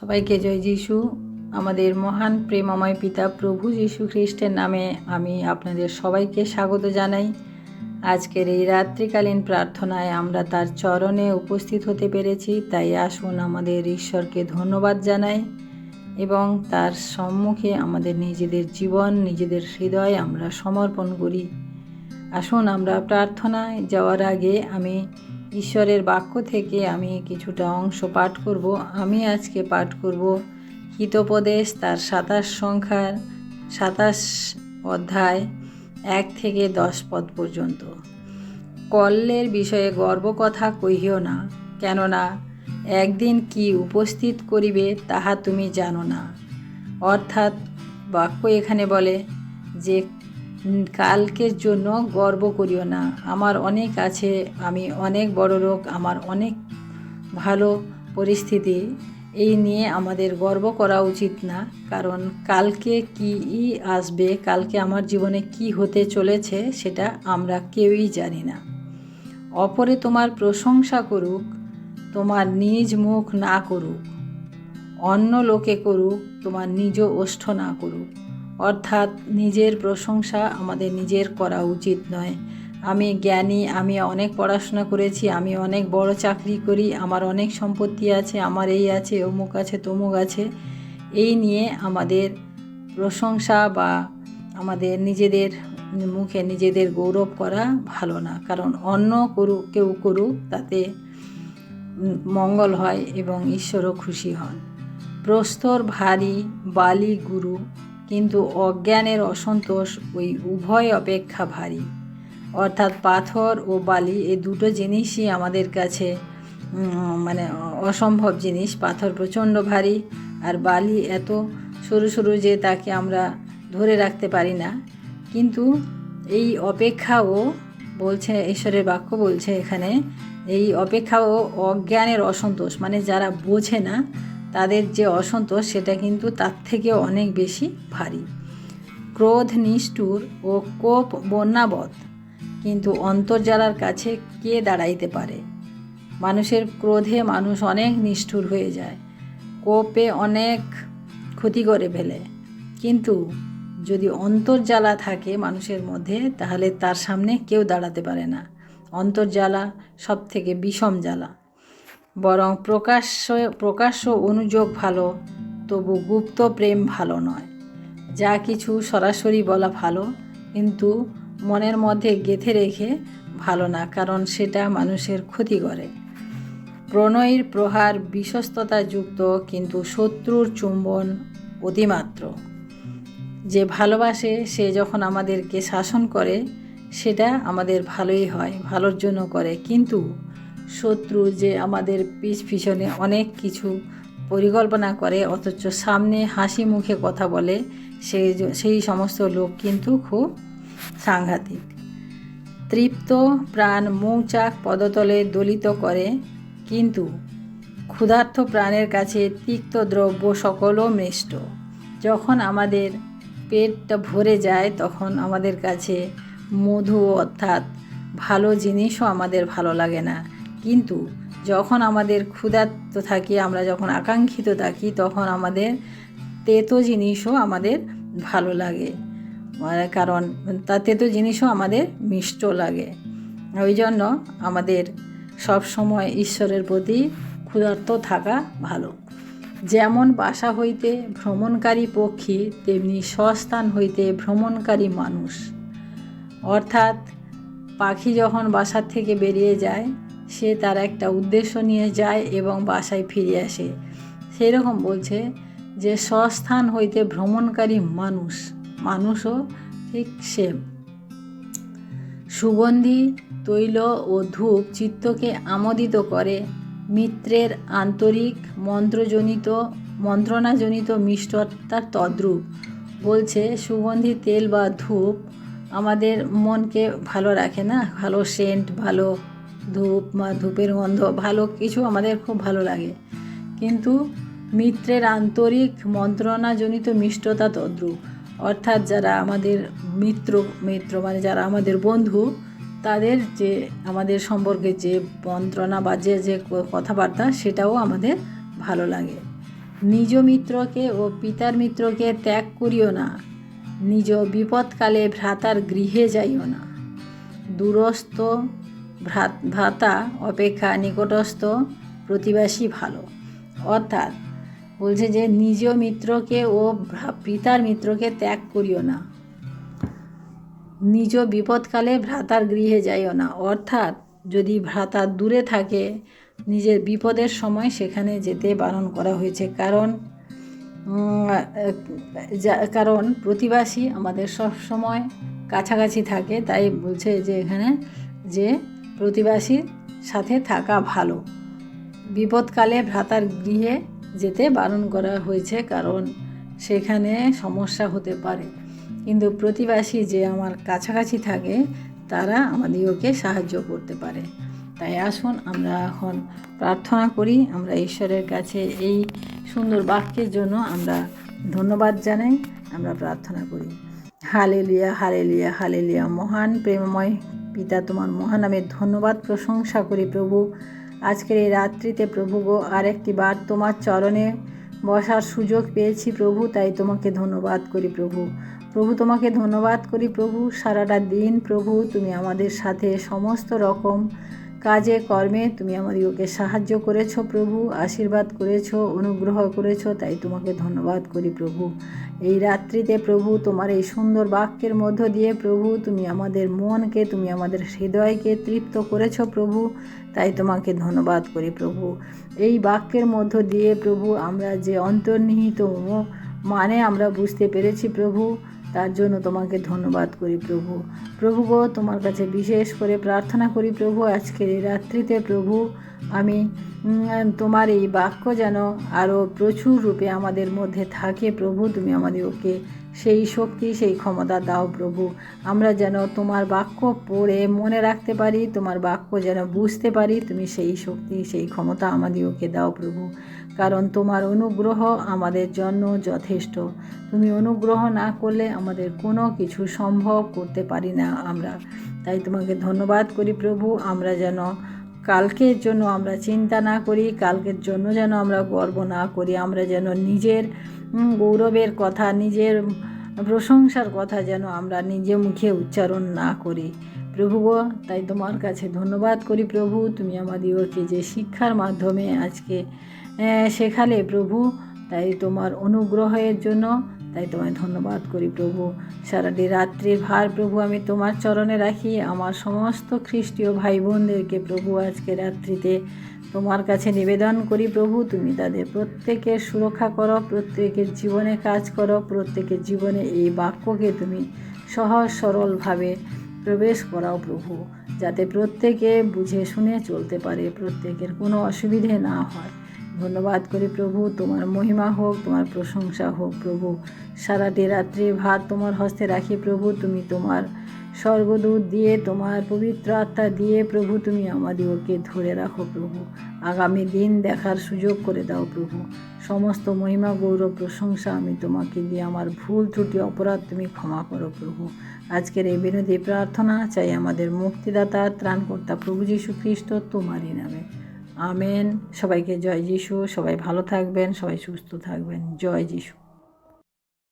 সবাইকে জয় যিশু। আমাদের মহান প্রেমময় পিতা প্রভু যীশু খ্রিস্টের নামে আমি আপনাদের সবাইকে স্বাগত জানাই। আজকের এই রাত্রিকালীন প্রার্থনায় আমরা তার চরণে উপস্থিত হতে পেরেছি, তাই আসুন আমাদের ঈশ্বরকে ধন্যবাদ জানাই এবং তার সম্মুখে আমাদের নিজেদের জীবন, নিজেদের হৃদয় আমরা সমর্পণ করি। আসুন আমরা প্রার্থনায় যাওয়ার আগে আমি ঈশ্বরের বাক্য থেকে আমি কিছুটা অংশ পাঠ করব। আমি আজকে পাঠ করব হিতোপদেশ, তার সাতাশ সংখ্যার সাতাশ অধ্যায় এক থেকে দশ পদ পর্যন্ত। কল্লের বিষয়ে গর্বকথা কহিও না, কেননা একদিন কি উপস্থিত করিবে তাহা তুমি জানো না। অর্থাৎ বাক্য এখানে বলে যে কালকের জন্য গর্ব করিও না। আমার অনেক আছে, আমি অনেক বড় লোক, আমার অনেক ভালো পরিস্থিতি। এই নিয়ে আমাদের গর্ব করা উচিত না, কারণ কালকে কি আসবে, কালকে আমার জীবনে কি হতে চলেছে, সেটা আমরা কেউই জানি না। অপরে তোমার প্রশংসা করুক, তোমার নিজ মুখ না করুক, অন্য লোকে করুক, তোমার নিজ ওষ্ঠ না করুক। অর্থাৎ নিজের প্রশংসা আমাদের নিজের করা উচিত নয়। আমি জ্ঞানী, আমি অনেক পড়াশোনা করেছি, আমি অনেক বড় চাকরি করি, আমার অনেক সম্পত্তি আছে, আমার এই আছে, অমুক আছে, তমুক আছে। এই নিয়ে আমাদের প্রশংসা বা আমাদের নিজেদের মুখে নিজেদের গৌরব করা ভালো না। কারণ অন্য করুক কেউ করুক, তাতে মঙ্গল হয় এবং ঈশ্বরও খুশি হন। প্রস্তর ভারী বালি গুরু কিন্তু অজ্ঞানের অসন্তোষ ওই উভয় অপেক্ষা ভারী। অর্থাৎ পাথর ও বালি এই দুটো জিনিসই আমাদের কাছে মানে অসম্ভব জিনিস। পাথর প্রচণ্ড ভারী আর বালি এত সরু সরু যে তাকে আমরা ধরে রাখতে পারি না। কিন্তু এই অপেক্ষাও বলছে, ঈশ্বরের বাক্য বলছে এখানে, এই অপেক্ষাও অজ্ঞানের অসন্তোষ। মানে যারা বোঝে না তাদের যে অসন্তোষ, সেটা কিন্তু তার থেকে অনেক বেশি ভারী। ক্রোধ, নিষ্ঠুর ও কোপ বন্যাবধ কিন্তু অন্তর্জালার কাছে কে দাঁড়াইতে পারে? মানুষের ক্রোধে মানুষ অনেক নিষ্ঠুর হয়ে যায়। কোপে অনেক ক্ষতি করে ফেলে। কিন্তু যদি অন্তর্জালা থাকে মানুষের মধ্যে, তাহলে তার সামনে কেউ দাঁড়াতে পারে না। অন্তর্জালা সব থেকে বিষম জ্বালা। বরং প্রকাশ্য প্রকাশ্য অনুযোগ ভালো, তবু গুপ্ত প্রেম ভালো নয়। যা কিছু সরাসরি বলা ভালো, কিন্তু মনের মধ্যে গেঁথে রেখে ভালো না, কারণ সেটা মানুষের ক্ষতি করে। প্রণয়ীর প্রহার বিশ্বস্ততা যুক্ত কিন্তু শত্রুর চুম্বন অতিমাত্র যে ভালোবাসে, সে যখন আমাদেরকে শাসন করে, সেটা আমাদের ভালোই হয়, ভালোর জন্য করে। কিন্তু শত্রু যে আমাদের পিছ পিছনে অনেক কিছু পরিকল্পনা করে, অথচ সামনে হাসি মুখে কথা বলে সেই সেই সমস্ত লোক কিন্তু খুব সাংঘাতিক। তৃপ্ত প্রাণ মৌচাক পদতলে দলিত করে, কিন্তু ক্ষুধার্ত প্রাণের কাছে তিক্ত দ্রব্য সকলও মিষ্ট। যখন আমাদের পেটটা ভরে যায়, তখন আমাদের কাছে মধু অর্থাৎ ভালো জিনিসও আমাদের ভালো লাগে না। কিন্তু যখন আমাদের ক্ষুধার্ত থাকি, আমরা যখন আকাঙ্ক্ষিত থাকি, তখন আমাদের তেতো জিনিসও আমাদের ভালো লাগে। মানে কারণ, তা তেতো জিনিসও আমাদের মিষ্ট লাগে। ওই জন্য আমাদের সব সময় ঈশ্বরের প্রতি ক্ষুধার্ত থাকা ভালো। যেমন বাসা হইতে ভ্রমণকারী পক্ষী, তেমনি স্বস্থান হইতে ভ্রমণকারী মানুষ। অর্থাৎ পাখি যখন বাসার থেকে বেরিয়ে যায় সে তার একটা উদ্দেশ্য নিয়ে যায় এবং বাসায় ফিরে আসে। সেই রকম বলছে যে, স্বস্থান হইতে ভ্রমণকারী মানুষ, মানুষও ঠিক সেম সুগন্ধি, তৈল ও ধূপ চিত্তকে আমোদিত করে। মিত্রের আন্তরিক, মন্ত্রজনিত, মন্ত্রণাজনিত মিষ্টতার তদ্রূপ। বলছে, সুগন্ধি, তেল বা ধূপ আমাদের মনকে ভালো রাখে না? ভালো সেন্ট ভালো ধূপ বা ধূপের গন্ধ, ভালো কিছু আমাদের খুব ভালো লাগে। কিন্তু মিত্রের আন্তরিক মন্ত্রণাজনিত মিষ্টতা তদ্রূপ অর্থাৎ যারা আমাদের মিত্র মিত্র মানে যারা আমাদের বন্ধু, তাদের যে আমাদের সম্পর্কে যে মন্ত্রণা বা যে যে কথাবার্তা, সেটাও আমাদের ভালো লাগে। নিজ মিত্রকে ও পিতার মিত্রকে ত্যাগ করিও না। নিজ বিপদকালে ভ্রাতার গৃহে যাইও না। দূরস্থ ভ্রা- ভ্রাতা অপেক্ষা নিকটস্থ প্রতিবাসী ভালো। অর্থাৎ বলছে যে, নিজ মিত্রকে ও পিতার মিত্রকে ত্যাগ করিও না। নিজ বিপদকালে ভ্রাতার গৃহে যাইও না। অর্থাৎ যদি ভ্রাতা দূরে থাকে, নিজের বিপদের সময় সেখানে যেতে বারণ করা হয়েছে। কারণ কারণ প্রতিবাসী আমাদের সব সময় কাছাকাছি থাকে। তাই বলছে যে, এখানে যে প্রতিবাসীর সাথে থাকা ভালো। বিপদকালে ভ্রাতার গৃহে যেতে বারণ করা হয়েছে কারণ সেখানে সমস্যা হতে পারে। কিন্তু প্রতিবাসী যে আমার কাছাকাছি থাকে, তারা আমাদেরকে সাহায্য করতে পারে। তাই আসুন আমরা এখন প্রার্থনা করি, আমরা ঈশ্বরের কাছে এই সুন্দর বাক্যের জন্য আমরা ধন্যবাদ জানাই, আমরা প্রার্থনা করি। হালেলিয়া হালেলিয়া হালেলিয়া, মহান, প্রেমময় পিতা তোমার মহানামে ধন্যবাদ প্রশংসা করি প্রভু। আজকের এই রাত্রিতে প্রভু গো, আরেকটি বার তোমার চরণে বসার সুযোগ পেয়েছি প্রভু, তাই তোমাকে ধন্যবাদ করি প্রভু। প্রভু, তোমাকে ধন্যবাদ করি প্রভু, সারাটা দিন প্রভু তুমি আমাদের সাথে সমস্ত রকম কাজে, কর্মে তুমি আমার আমাদেরকে সাহায্য করেছ প্রভু, আশীর্বাদ করেছ, অনুগ্রহ করেছ, তাই তোমাকে ধন্যবাদ করি প্রভু। এই রাত্রিতে প্রভু তোমার এই সুন্দর বাক্যের মধ্য দিয়ে প্রভু তুমি আমাদের মনকে, তুমি আমাদের হৃদয়কে তৃপ্ত করেছ প্রভু, তাই তোমাকে ধন্যবাদ করি প্রভু। এই বাক্যের মধ্য দিয়ে প্রভু আমরা যে অন্তর্নিহিত মানে আমরা বুঝতে পেরেছি প্রভু তার জন্য তোমাকে ধন্যবাদ করি প্রভু। প্রভু গো, তোমার কাছে বিশেষ করে প্রার্থনা করি প্রভু আজকের এই রাত্রিতে প্রভু, আমি তোমার এই বাক্য যেন আরও প্রচুর রূপে আমাদের মধ্যে থাকে প্রভু, তুমি আমাদেরকে সেই শক্তি, সেই ক্ষমতা দাও প্রভু। আমরা যেন তোমার বাক্য পড়ে মনে রাখতে পারি, তোমার বাক্য যেন বুঝতে পারি, তুমি সেই শক্তি, সেই ক্ষমতা আমাদেরকে দাও প্রভু। কারণ তোমার অনুগ্রহ আমাদের জন্য যথেষ্ট। তুমি অনুগ্রহ না করলে আমাদের কোনো কিছু সম্ভব করতে পারি না আমরা। তাই তোমাকে ধন্যবাদ করি প্রভু। আমরা যেন কালকের জন্য আমরা চিন্তা না করি, কালকের জন্য যেন আমরা গর্ব না করি। আমরা যেন নিজের গৌরবের কথা, নিজের প্রশংসার কথা যেন আমরা নিজে মুখে উচ্চারণ না করি। প্রভু গো, তাই তোমার কাছে ধন্যবাদ করি প্রভু, তুমি আমাদেরকে যে শিক্ষার মাধ্যমে আজকে শেখালে প্রভু, তাই তোমার অনুগ্রহের জন্য তাই তোমায় ধন্যবাদ করি প্রভু। সারাটি রাত্রির ভার প্রভু, আমি তোমার চরণে রাখি। আমার সমস্ত খ্রিস্টীয় ভাই বোনদেরকে প্রভু, আজকে রাত্রিতে তোমার কাছে নিবেদন করি প্রভু, তুমি তাদের প্রত্যেকের সুরক্ষা করো, প্রত্যেকের জীবনে কাজ করো, প্রত্যেকের জীবনে এই বাক্যকে তুমি সহজ সরলভাবে প্রবেশ করাও প্রভু, যাতে প্রত্যেকে বুঝে শুনে চলতে পারে, প্রত্যেকের কোনো অসুবিধে না হয়। ধন্যবাদ করি প্রভু, তোমার মহিমা হোক, তোমার প্রশংসা হোক প্রভু। সারাটি রাত্রি ভাত তোমার হস্তে রাখি প্রভু, তুমি তোমার স্বর্গদূত দিয়ে, তোমার পবিত্র আত্মা দিয়ে, প্রভু, তুমি আমাদেরকে ধরে রাখো প্রভু। আগামী দিন দেখার সুযোগ করে দাও প্রভু। সমস্ত মহিমা গৌরব প্রশংসা আমি তোমাকে দিয়ে, আমার ভুল, ত্রুটি, অপরাধ তুমি ক্ষমা করো প্রভু। আজকের এই বিনোদী প্রার্থনা চাই আমাদের মুক্তিদাতা, ত্রাণকর্তা প্রভু যীশু খ্রিস্ট, তোমারই নামে। আমেন। সবাইকে জয় যিশু। সবাই ভালো থাকবেন, সবাই সুস্থ থাকবেন। জয় যিশু।